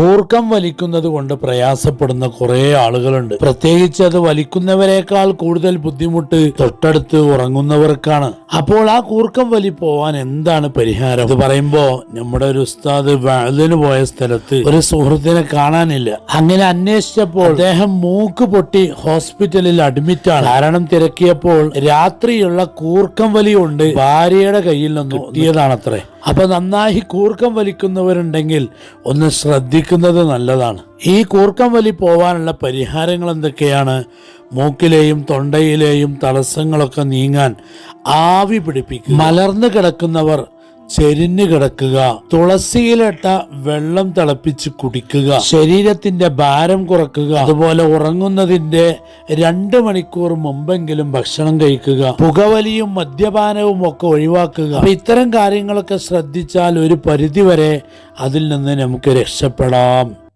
കൂർക്കം വലിക്കുന്നത് കൊണ്ട് പ്രയാസപ്പെടുന്ന കുറേ ആളുകളുണ്ട്. പ്രത്യേകിച്ച് അത് വലിക്കുന്നവരെക്കാൾ കൂടുതൽ ബുദ്ധിമുട്ട് തൊട്ടടുത്ത് ഉറങ്ങുന്നവർക്കാണ്. അപ്പോൾ ആ കൂർക്കം വലി പോവാൻ എന്താണ് പരിഹാരം? ഇത് പറയുമ്പോ നമ്മുടെ ഒരു ഉസ്താദ് വഴുതിന് പോയ സ്ഥലത്ത് ഒരു സുഹൃത്തിനെ കാണാനില്ല. അങ്ങനെ അന്വേഷിച്ചപ്പോൾ അദ്ദേഹം മൂക്ക് പൊട്ടി ഹോസ്പിറ്റലിൽ അഡ്മിറ്റ് ആണ് കാരണം തിരക്കിയപ്പോൾ രാത്രിയുള്ള കൂർക്കം വലിയുണ്ട് ഭാര്യയുടെ കയ്യിൽ നിന്ന് കിട്ടിയതാണത്രേ. അപ്പൊ നന്നായി കൂർക്കം വലിക്കുന്നവരുണ്ടെങ്കിൽ ഒന്ന് ശ്രദ്ധിക്കുന്നത് നല്ലതാണ്. ഈ കൂർക്കം വലി പോവാനുള്ള പരിഹാരങ്ങൾ എന്തൊക്കെയാണ്? മൂക്കിലെയും തൊണ്ടയിലെയും തടസ്സങ്ങളൊക്കെ നീങ്ങാൻ ആവി പിടിപ്പിക്കും മലർന്നു കിടക്കുന്നവർ ചെരിഞ്ഞു കിടക്കുക. തുളസിയിലിട്ട വെള്ളം തിളപ്പിച്ച് കുടിക്കുക. ശരീരത്തിന്റെ ഭാരം കുറക്കുക. അതുപോലെ ഉറങ്ങുന്നതിന്റെ രണ്ട് മണിക്കൂർ മുമ്പെങ്കിലും ഭക്ഷണം കഴിക്കുക. പുകവലിയും മദ്യപാനവും ഒക്കെ ഒഴിവാക്കുക. അപ്പൊ ഇത്തരം കാര്യങ്ങളൊക്കെ ശ്രദ്ധിച്ചാൽ ഒരു പരിധിവരെ അതിൽ നിന്ന് നമുക്ക് രക്ഷപ്പെടാം.